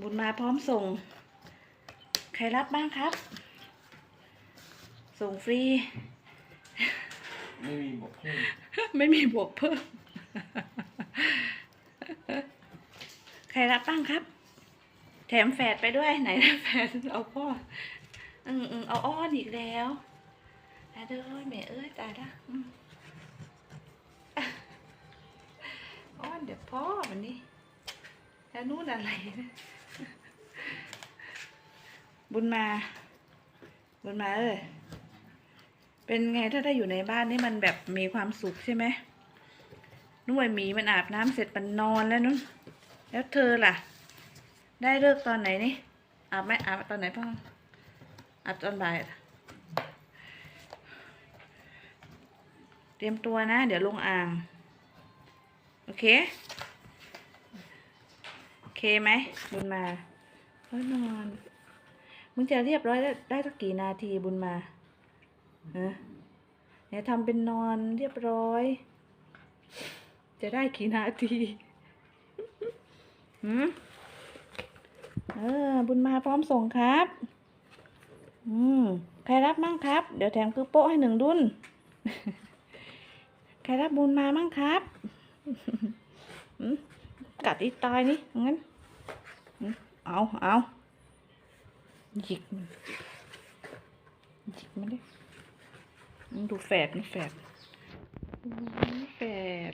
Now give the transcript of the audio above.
บุญมาพร้อมส่ง ใครรับบ้างครับ ส่งฟรี ไม่มีบทเพิ่มไม่มีบวกเพิ่ม ใครรับบ้างครับ แถมแฝดไปด้วยไหนนะแฝดเอาพ่ออืมอืมเอาอ้อนอีกแล้วตายเด้อแม่เอ้ยตายละอืมอ้อนเดี๋ยวพ่อวันนี้แล้วนู่นอะไรนะ บุญมา บุญมาเอ้ยเป็นไงถ้าได้อยู่ในบ้านนี่มันแบบมีความสุขใช่ไหมนุ่มหมีมันอาบน้ำเสร็จมันนอนแล้วนุ่นแล้วเธอล่ะ ได้เลิกตอนไหนนี่อาบไหมอาบตอนไหนพ่ออาบตอนบ่ายเหรอเตรียมตัวนะ เดี๋ยวลงอ่าง โอเค โอเคไหมบุญมาเฮ้ยนอน มึงจะเรียบร้อยได้ได้สักกี่นาทีบุญมาฮะเนี่ยทำเป็นนอนเรียบร้อย จะได้กี่นาทีหืมเออ บุญมาพร้อมส่งครับ อืม ใครรับมั่งครับ เดี๋ยวแถมคือโป๊ะให้หนึ่งดุนใครรับบุญมามั่งครับอืมกัดอีตายนี่งั้น เอาเอา หยิกมันหยิกมันดิมันดูแฝดนี่แฝดแฝด